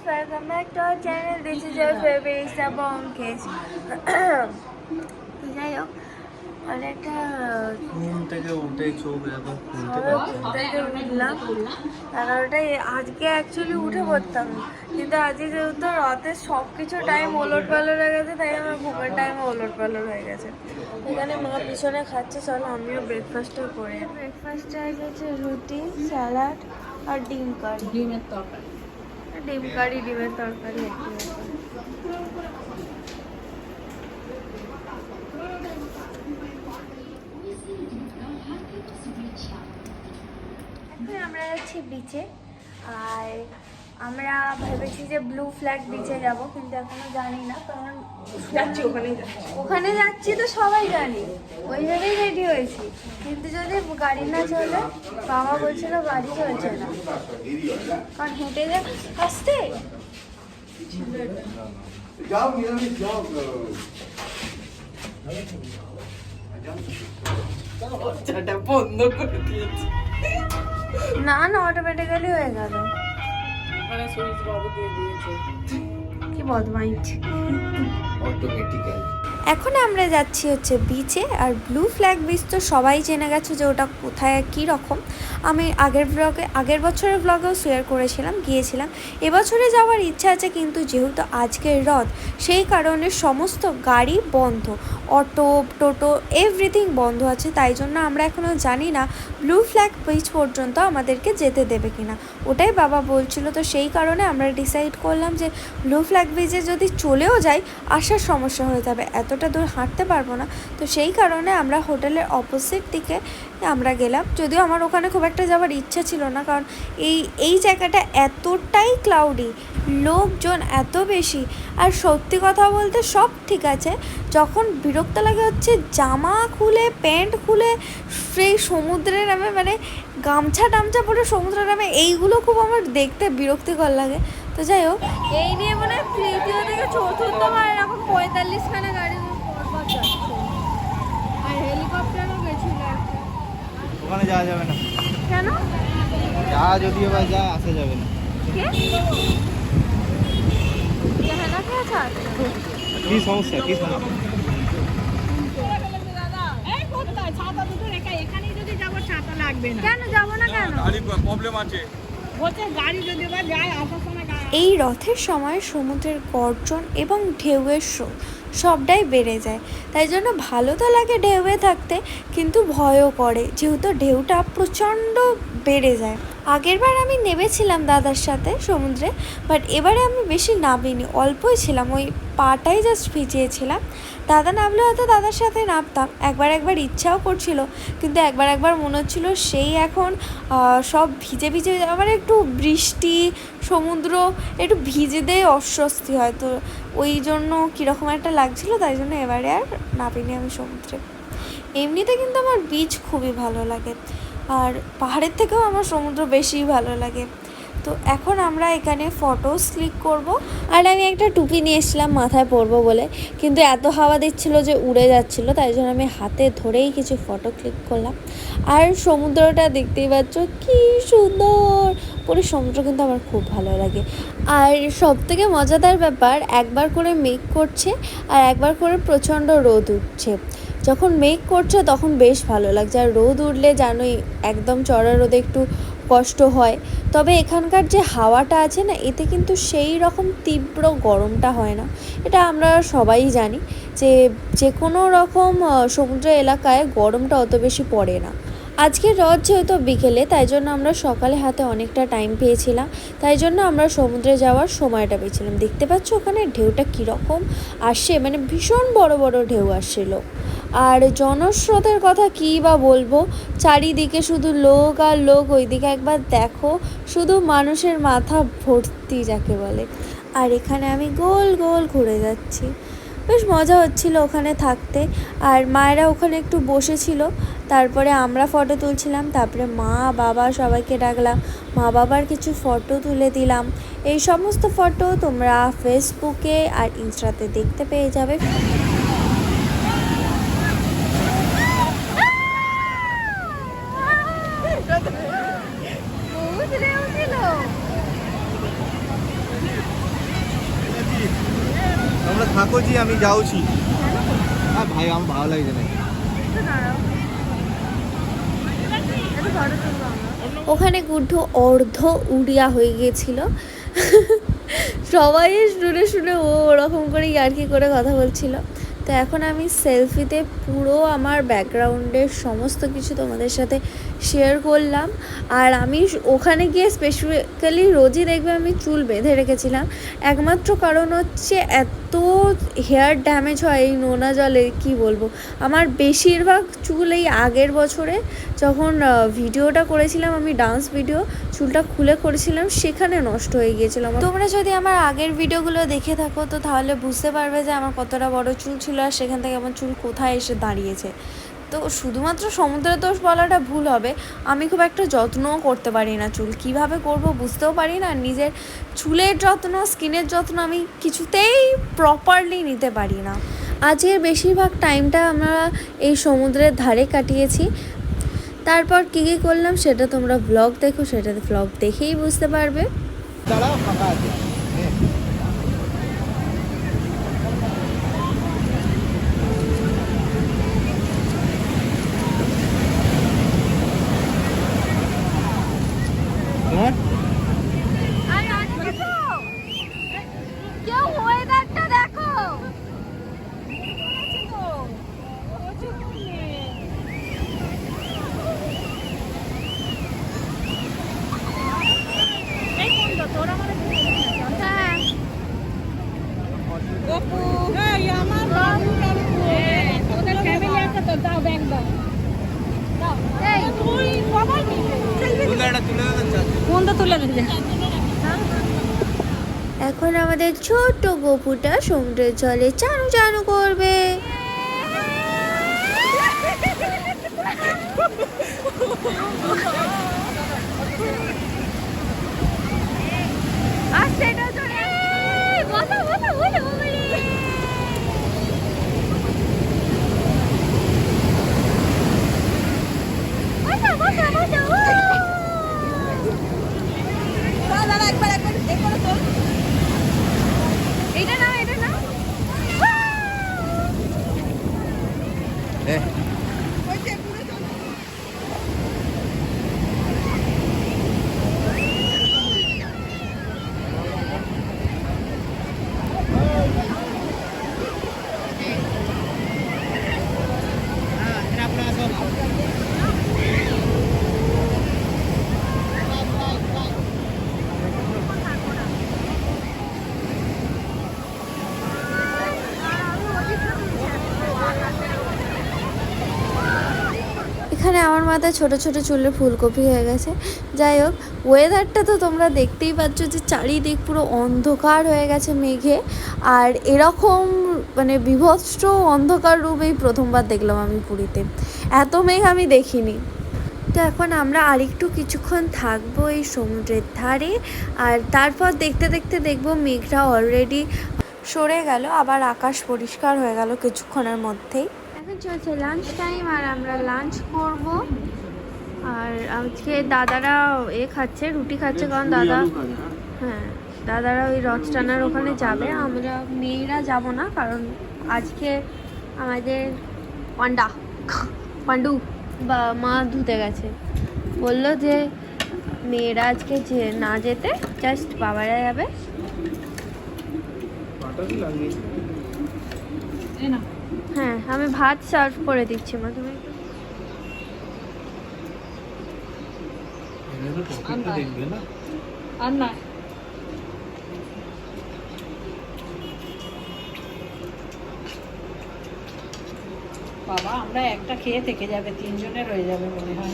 subscribers, welcome back to our channel. This is your favorite. যাই হোক অনেকটা ঘুম থেকে উঠে চোখ এখন খুলতে ঘুম থেকে উঠলাম এগারোটায় আজকে অ্যাকচুয়ালি উঠে পড়তাম কিন্তু আজকে যেহেতু রাতে সব কিছু টাইম ওলট পালট হয়ে গেছে তাই আমার ঘুমের টাইম ওলট পালট হয়ে গেছে এখানে মা পিছনে খাচ্ছে চলো আমিও ব্রেকফাস্টটা করে ব্রেকফাস্টে হচ্ছে রুটি স্যালাড আর ডিম কারি ডিমের তরকারি। ডিম কারি ডিমের তরকারি। এখন আমরা যাচ্ছি বিচে আর আমরা ভেবেছি যে ব্লু ফ্ল্যাগ বিচে যাব কিন্তু এখনও জানি না কারণ যাচ্ছি যাচ্ছি। ওখানে যাচ্ছি তো সবাই জানি ওই জন্যই রেডি হয়েছি। কিন্তু যদি গাড়ি না চলে বাবা বলছিল গাড়ি চলছে না। কারণ হেঁটে যা আসতে? না না অটোমেটিক্যালি হয়ে গেল। মানে বাবু দিয়ে দিয়েছে। কি বদমাইশ। অটোমেটিক্যালি এখন আমরা যাচ্ছি হচ্ছে বিচে আর ব্লু ফ্ল্যাগ বিচ তো সবাই জেনে গেছে যে ওটা কোথায় কী রকম। আমি আগের ব্লগে আগের বছরের ব্লগেও শেয়ার করেছিলাম, গিয়েছিলাম। এবছরে যাওয়ার ইচ্ছা আছে কিন্তু যেহেতু আজকের রথ, সেই কারণে সমস্ত গাড়ি বন্ধ। অটো, টোটো এভরিথিং বন্ধ আছে, তাই জন্য আমরা এখনও জানি না ব্লু ফ্ল্যাগ বিচ পর্যন্ত আমাদেরকে যেতে দেবে কিনা। ওটাই বাবা বলছিল, তো সেই কারণে আমরা ডিসাইড করলাম যে ব্লু ফ্ল্যাগ বিচে যদি চলেও যাই, আসার সমস্যা হয়ে যাবে। এতটা দূর হাঁটতে পারব না। তো সেই কারণে আমরা হোটেলের অপোজিট দিকে আমরা গেলাম। যদিও আমার ওখানে খুব একটা যাওয়ার ইচ্ছা ছিল না, কারণ এই এই জায়গাটা এতটাই ক্লাউডি লোকজন এত বেশি। আর সত্যি কথা বলতে সব ঠিক আছে। যখন বিরক্ত লাগে হচ্ছে জামা খুলে, প্যান্ট খুলে, সেই সমুদ্রে নামে মানে গামছা টামছা পরে সমুদ্রে নামে, এইগুলো খুব আমার দেখতে বিরক্তিকর লাগে। তো যাই হোক, এই নিয়ে মানে তৃতীয় থেকে চতুর্থবার এরকম পঁয়তাল্লিশ খানা গাড়ি পরপর যাচ্ছে আর হেলিকপ্টারও গেছিল একটা ওখানে যাওয়া যাবে না। কেন? যা যদিও বা যা আসা যাবে না। কে? সমস্যা? কি সমস্যা? এই ছাতা দুটো রেখে এখানেই যদি যাব ছাতা লাগবে না। কেন যাব না কেন? প্রবলেম আছে। বলছে গাড়ি যদি বা যায় আসার সময় গাড়ি এই রথের সময় সমুদ্রের গর্জন এবং ঢেউয়ের স্রোত সবটাই বেড়ে যায়। তাই জন্য ভালো তো লাগে ঢেউয়ে থাকতে, কিন্তু ভয়ও করে যেহেতু ঢেউটা প্রচণ্ড বেড়ে যায়। আগেরবার আমি নেমেছিলাম দাদার সাথে সমুদ্রে বাট এবারে আমি বেশি নামিনি, অল্পই ছিলাম, ওই পাটাই জাস্ট ভিজিয়েছিলাম। দাদা নামলে হয়তো দাদার সাথে নামতাম, একবার একবার ইচ্ছাও করছিল, কিন্তু একবার একবার মনে হচ্ছিল সেই এখন সব ভিজে ভিজে, আমার একটু বৃষ্টি, সমুদ্র, একটু ভিজে দিয়ে অস্বস্তি হয়, তো ওই জন্য কীরকম একটা লাগছিল, তাই জন্য এবারে আর নামিনি আমি সমুদ্রে। এমনিতে কিন্তু আমার বিচ খুবই ভালো লাগে। আর পাহাড়ের থেকেও আমার সমুদ্র বেশি ভালো লাগে। তো এখন আমরা এখানে ফটোস ক্লিক করব। আর আমি একটা টুপি নিয়ে এসেছিলাম মাথায় পরবো বলে। কিন্তু এত হাওয়া দিচ্ছিল যে উড়ে যাচ্ছিল, তাই জন্য আমি হাতে ধরেই কিছু ফটো ক্লিক করলাম। আর সমুদ্রটা দেখতেই পাচ্ছ, কি সুন্দর! পুরো সমুদ্র কিন্তু আমার খুব ভালো লাগে। আর সব থেকে মজাদার ব্যাপার, একবার করে মেঘ করছে আর একবার করে প্রচণ্ড রোদ উঠছে। যখন মেঘ করছে তখন বেশ ভালো লাগছে, আর রোদ উঠলে জানোই একদম চড়া রোদে একটু কষ্ট হয়। তবে এখানকার যে হাওয়াটা আছে না, এতে কিন্তু সেই রকম তীব্র গরমটা হয় না। এটা আমরা সবাই জানি যে যে কোনো রকম সমুদ্র এলাকায় গরমটা অত বেশি পড়ে না। আজকে রথ যেহেতু বিকেলে, তাই জন্য আমরা সকালে হাতে অনেকটা টাইম পেয়েছিলাম। তাই জন্য আমরা সমুদ্রে যাওয়ার সময়টা পেয়েছিলাম। দেখতে পাচ্ছ ওখানে ঢেউটা কীরকম আসছে মানে ভীষণ বড় বড় ঢেউ আসছিল। আর জনস্রোতের কথা কী বা বলব? চারিদিকে শুধু লোক আর লোক, ওইদিকে একবার দেখো, শুধু মানুষের মাথা ভর্তি যাকে বলে। আর এখানে আমি গোল গোল ঘুরে যাচ্ছি। বেশ মজা হচ্ছিল ওখানে থাকতে। আর মায়েরা ওখানে একটু বসেছিল। তারপরে আমরা ফটো তুলছিলাম, তারপরে মা, বাবা সবাইকে ডাকলাম। মা বাবার কিছু ফটো তুলে দিলাম। এই সমস্ত ফটো তোমরা ফেসবুকে আর ইনস্টাতে দেখতে পেয়ে যাবে। যাওছি। আর ভাই, আমার ভালো লাগছে না। ওখানে গুড্ডু অর্ধ উড়িয়া হয়ে গিয়েছিল। সবাই শুনে শুনে ও ওরকম করে ইয়ার্কি করে কথা বলছিল। তো এখন আমি সেলফিতে পুরো আমার ব্যাকগ্রাউন্ডের সমস্ত কিছু তোমাদের সাথে শেয়ার করলাম। আর আমি ওখানে গিয়ে স্পেসিফিক্যালি রোজই দেখবে আমি চুল বেঁধে রেখেছিলাম। একমাত্র কারণ হচ্ছে এত হেয়ার ড্যামেজ হয় এই নোনা জলে, কি বলব? আমার বেশিরভাগ চুল এই আগের বছরে যখন ভিডিওটা করেছিলাম, আমি ডান্স ভিডিও চুলটা খুলে করেছিলাম, সেখানে নষ্ট হয়ে গিয়েছিল। তোমরা যদি আমার আগের ভিডিওগুলো দেখে থাকো, তো তাহলে বুঝতে পারবে যে আমার কতটা বড় চুল ছিল আর সেখান থেকে আমার চুল কোথায় এসে দাঁড়িয়েছে। তো শুধুমাত্র সমুদ্রের দোষ বলাটা ভুল হবে। আমি খুব একটা যত্নও করতে পারি না চুল। কীভাবে করব বুঝতেও পারি না। নিজের চুলের যত্ন, স্কিনের যত্ন আমি কিছুতেই প্রপারলি নিতে পারি না। আজকের বেশিরভাগ টাইমটা আমরা এই সমুদ্রের ধারে কাটিয়েছি। তারপর কী কী করলাম সেটা তোমরা ব্লগ দেখো, সেটা ব্লগ দেখেই বুঝতে পারবে দাঁড়াও ফাঁকা আছে হ্যাঁ। তোমার কেউ ওয়েদারটা দেখো এই কোন তো তোরা মানে হ্যাঁ গপু এই আমার বাবু তোদের ফ্যামিলি আছে তো দাও ব্যাগ দাও দাও এই তুই সবাই মিলে তুলে এটা তুলে দেবেন চাচু কোন তো তুলে দিলে এখন আমাদের ছোট্ট গপুটা সমুদ্রের জলে চানু চানু করবে এটা নাও এটা নাও হ্যাঁ এখানে আমার মাথায় ছোট ছোট চুলের ফুলকপি হয়ে গেছে। যাই হোক ওয়েদারটা তো তোমরা দেখতেই পাচ্ছ যে চারিদিক পুরো অন্ধকার হয়ে গেছে মেঘে। আর এরকম মানে বিভৎস অন্ধকার রূপ এই প্রথমবার দেখলাম আমি পুরীতে। এত মেঘ আমি দেখিনি। তো এখন আমরা আরেকটু কিছুক্ষণ থাকব এই সমুদ্রের ধারে। আর তারপর দেখতে দেখতে দেখব মেঘটা অলরেডি সরে গেল, আবার আকাশ পরিষ্কার হয়ে গেল কিছুক্ষণের মধ্যেই। এখন চলছে লাঞ্চ টাইম আর আমরা লাঞ্চ করব। আর আজকে দাদারা এ খাচ্ছে রুটি খাচ্ছে কারণ দাদা হ্যাঁ। দাদারা ওই রথ টানার ওখানে যাবে আমরা মেয়েরা যাব না কারণ আজকে আমাদের পান্ডা পান্ডু বা মা ধুতে গেছে। বলল যে মেয়েরা আজকে যে না যেতে জাস্ট বাবারা যাবে। না হ্যাঁ আমি ভাত সার্ভ করে দিচ্ছি মা তুমি আর না? বাবা আমরা একটা খেয়ে থেকে যাবে তিনজনের হয়ে যাবে মনে হয়।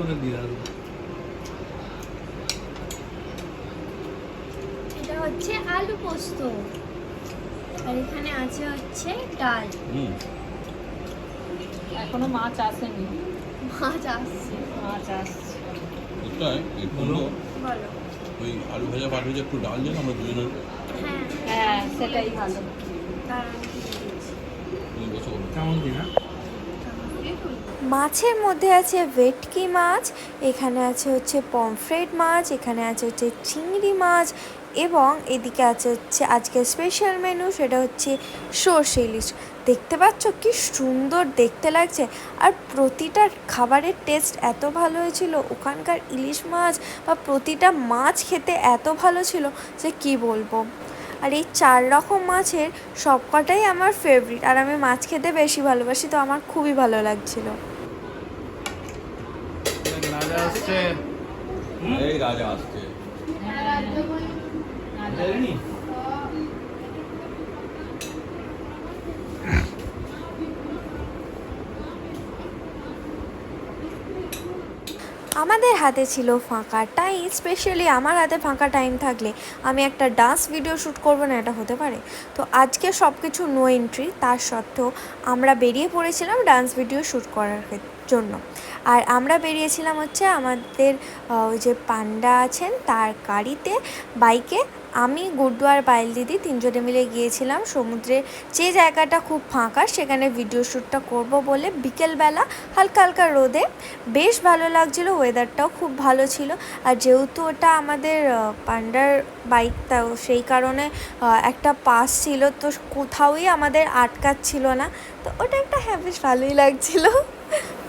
ওদের দিয়ে এটা হচ্ছে আলু পোস্ত। আর এখানে আছে হচ্ছে ডাল। এখনও মাছ আসেনি। মাছ আসছে। মাছ আসছে। এটাই এই বলো। ওই আলু ভাজা পাট ভেজা একটু ডাল দেন আমরা দুজনের হ্যাঁ। হ্যাঁ সেটাই ভালো। কেমন দিন মাছের মধ্যে আছে ভেটকি মাছ এখানে আছে হচ্ছে পমফ্রেট মাছ এখানে আছে হচ্ছে চিংড়ি মাছ এবং এদিকে আছে হচ্ছে আজকে স্পেশাল মেনু সেটা হচ্ছে সর্ষে ইলিশ। দেখতে পাচ্ছ কি সুন্দর দেখতে লাগছে। আর প্রতিটা খাবারের টেস্ট এত ভালো হয়েছিল। ওখানকার ইলিশ মাছ বা প্রতিটা মাছ খেতে এত ভালো ছিল যে কি বলব। আর এই চার রকম মাছের সবকটাই আমার ফেভারিট আর আমি মাছ খেতে বেশি ভালোবাসি তো আমার খুবই ভালো লাগছিল। রাজা আসছে। রাজা আসছে। আমাদের হাতে ছিল ফাঁকা টাইম স্পেশালি আমার হাতে ফাঁকা টাইম থাকলে আমি একটা ডান্স ভিডিও শ্যুট করব না, এটা হতে পারে। তো আজকে সব কিছু নো এন্ট্রি তার সত্ত্বেও আমরা বেরিয়ে পড়েছিলাম ডান্স ভিডিও শ্যুট করার জন্য। আর আমরা বেরিয়েছিলাম হচ্ছে আমাদের ওই যে পান্ডা আছেন, তার গাড়িতে বাইকে আমি গুড্ডু আর পায়েল দিদি, তিনজনে মিলে গিয়েছিলাম সমুদ্রে। যে জায়গাটা খুব ফাঁকা, সেখানে ভিডিও শ্যুটটা করব বলে বিকেলবেলা হালকা হালকা রোদে বেশ ভালো লাগছিল ওয়েদারটাও খুব ভালো ছিল। আর যেহেতু ওটা আমাদের পান্ডার বাইক তাও সেই কারণে একটা পাস ছিল, তো কোথাওই আমাদের আটকাচ্ছিল না। তো ওটা একটা হ্যাঁ বেশ ভালোই লাগছিল।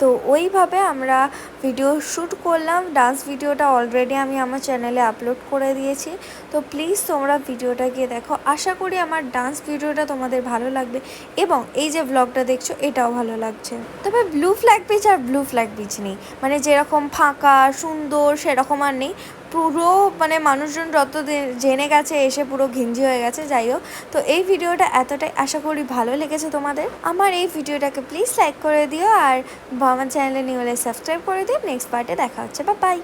তো ওইভাবে আমরা ভিডিও শ্যুট করলাম। ডান্স ভিডিওটা অলরেডি আমি আমার চ্যানেলে আপলোড করে দিয়েছি। তো প্লিজ তোমরা ভিডিওটা গিয়ে দেখো। আশা করি আমার ডান্স ভিডিওটা তোমাদের ভালো লাগবে এবং এই যে ব্লগটা দেখছ, এটাও ভালো লাগছে। তবে ব্লু ফ্ল্যাগ বিচ আর ব্লু ফ্ল্যাগ বিচ নেই। মানে যেরকম ফাঁকা, সুন্দর, সেরকম আর নেই। পুরো মানে মানুষজন যত জেনে গেছে, এসে পুরো ঘিঞ্জি হয়ে গেছে, যাই হোক। তো এই ভিডিওটা এতটাই আশা করি ভালো লেগেছে তোমাদের। আমার এই ভিডিওটাকে প্লিজ লাইক করে দিও আর আমার চ্যানেলে নিয়ে হলে সাবস্ক্রাইব করে দিও। নেক্সট পার্টে দেখা হচ্ছে। বা বাই